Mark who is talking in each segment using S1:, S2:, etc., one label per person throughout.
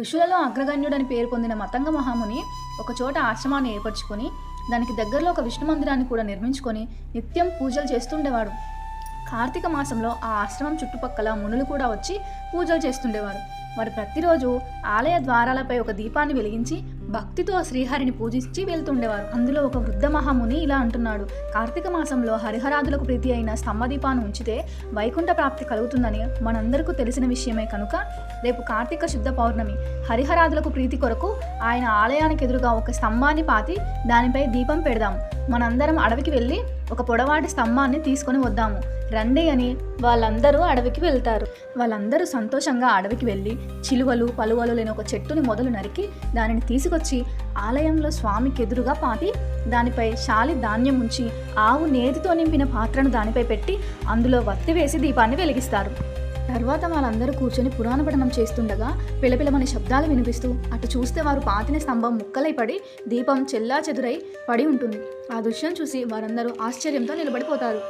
S1: ఋషులలో అగ్రగణ్యుడని పేరు పొందిన మతంగ మహాముని ఒక చోట ఆశ్రమాన్ని ఏర్పరచుకొని దానికి దగ్గరలో ఒక విష్ణు మందిరాన్ని కూడా నిర్మించుకొని నిత్యం పూజలు చేస్తుండేవాడు. కార్తీక మాసంలో ఆ ఆశ్రమం చుట్టుపక్కల మునులు కూడా వచ్చి పూజలు చేస్తుండేవారు. వారు ప్రతిరోజు ఆలయ ద్వారాలపై ఒక దీపాన్ని వెలిగించి భక్తితో ఆ శ్రీహరిని పూజించి వెళ్తుండేవారు. అందులో ఒక వృద్ధ మహాముని ఇలా అంటున్నాడు కార్తీక మాసంలో హరిహరాదులకు ప్రీతి అయిన స్తంభదీపాన్ని ఉంచితే వైకుంఠ ప్రాప్తి కలుగుతుందని మనందరికీ తెలిసిన విషయమే కనుక రేపు కార్తీక శుద్ధ పౌర్ణమి. హరిహరాదులకు ప్రీతి కొరకు ఆయన ఆలయానికి ఎదురుగా ఒక స్తంభాన్ని పాతి దానిపై దీపం పెడదాం. మనందరం అడవికి వెళ్ళి ఒక పొడవాటి స్తంభాన్ని తీసుకొని వద్దాము. రండి అని వాళ్ళందరూ అడవికి వెళ్తారు. వాళ్ళందరూ సంతోషంగా అడవికి వెళ్ళి చిలువలు పలువలు లేని ఒక చెట్టుని మొదలు నరికి దానిని తీసుకొచ్చి ఆలయంలో స్వామికి ఎదురుగా పాతి దానిపై శాలి ధాన్యం ఉంచి ఆవు నేతితో నింపిన పాత్రను దానిపై పెట్టి అందులో వత్తి వేసి దీపాన్ని వెలిగిస్తారు. తర్వాత వాళ్ళందరూ కూర్చొని పురాణ పఠనం చేస్తుండగా పిలపిలమని శబ్దాలు వినిపిస్తూ అటు చూస్తే వారు పాతిన స్తంభం ముక్కలై పడి దీపం చెల్లా చెదురై పడి ఉంటుంది. ఆ దృశ్యం చూసి వారందరూ ఆశ్చర్యంతో నిలబడిపోతారు.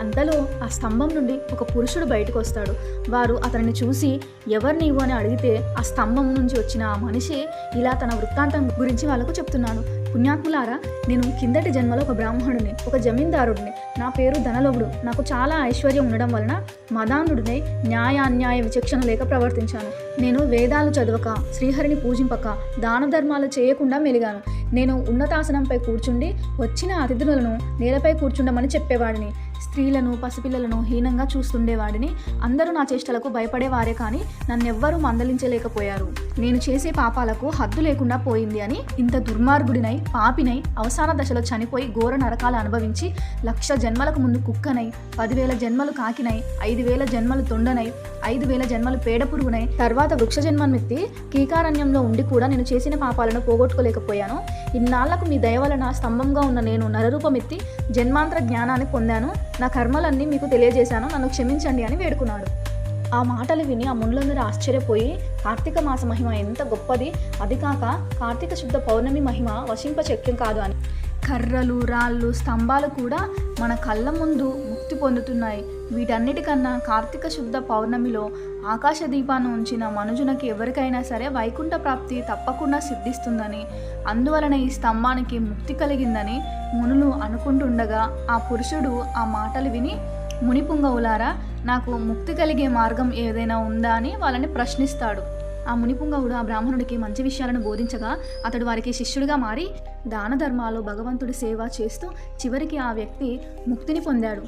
S1: అంతలో ఆ స్తంభం నుండి ఒక పురుషుడు బయటకు వస్తాడు. వారు అతనిని చూసి ఎవరు నీవు? అని అడిగితే ఆ స్తంభం నుంచి వచ్చిన ఆ మనిషి ఇలా తన వృత్తాంతం గురించి వాళ్ళకు చెప్తున్నాడు పుణ్యాత్ములారా నేను కిందటి జన్మలో ఒక బ్రాహ్మణుని ఒక జమీందారుడిని. నా పేరు ధనలోగుడు. నాకు చాలా ఐశ్వర్యం ఉండడం వలన మదానుడినే న్యాయ అన్యాయ విచక్షణ లేక ప్రవర్తించాను. నేను వేదాలు చదవక శ్రీహరిని పూజింపక దాన ధర్మాలు చేయకుండా మెలిగాను. నేను ఉన్నతాసనంపై కూర్చుండి వచ్చిన అతిథులను నేలపై కూర్చుండమని చెప్పేవాడిని. స్త్రీలను పసిపిల్లలను హీనంగా చూస్తుండేవాడిని. అందరూ నా చేష్టలకు భయపడేవారే కానీ నన్నెవ్వరూ మందలించలేకపోయారు. నేను చేసే పాపాలకు హద్దు లేకుండా పోయింది అని ఇంత దుర్మార్గుడినై పాపినై అవసాన దశలో చనిపోయి ఘోర నరకాలు అనుభవించి లక్ష జన్మలకు ముందు కుక్కనై పదివేల జన్మలు కాకినై ఐదు వేల జన్మలు తొండనై ఐదు వేల జన్మలు పేడ పురుగునై తర్వాత వృక్ష జన్మమెత్తి కీకారణ్యంలో ఉండి కూడా నేను చేసిన పాపాలను పోగొట్టుకోలేకపోయాను. ఇన్నాళ్ళకు మీ దయ వలన స్తంభంగా ఉన్న నేను నరరూపమెత్తి జన్మాంతర జ్ఞానాన్ని పొందాను. నా కర్మలన్నీ మీకు తెలియజేశాను నన్ను క్షమించండి అని వేడుకున్నాడు. ఆ మాటలు విని ఆ మునులందరూ ఆశ్చర్యపోయి కార్తీక మాస మహిమ ఎంత గొప్పది అది కాక కార్తీక శుద్ధ పౌర్ణమి మహిమ వశింప శక్యం కాదు అని. కర్రలు రాళ్ళు స్తంభాలు కూడా మన కళ్ళ ముందు ముక్తి పొందుతున్నాయి. వీటన్నిటికన్నా కార్తీక శుద్ధ పౌర్ణమిలో ఆకాశ దీపాన్ని ఉంచిన మనుజునకి ఎవరికైనా సరే వైకుంఠ ప్రాప్తి తప్పకుండా సిద్ధిస్తుందని అందువలన ఈ స్తంభానికి ముక్తి కలిగిందని మునులు అనుకుంటుండగా ఆ పురుషుడు ఆ మాటలు విని మునిపుంగవులారా నాకు ముక్తి కలిగే మార్గం ఏదైనా ఉందా? అని వాళ్ళని ప్రశ్నిస్తాడు. ఆ మునిపుంగవుడు ఆ బ్రాహ్మణుడికి మంచి విషయాలను బోధించగా అతడు వారికి శిష్యుడిగా మారి దాన ధర్మాలు భగవంతుడి సేవ చేస్తూ చివరికి ఆ వ్యక్తి ముక్తిని పొందాడు.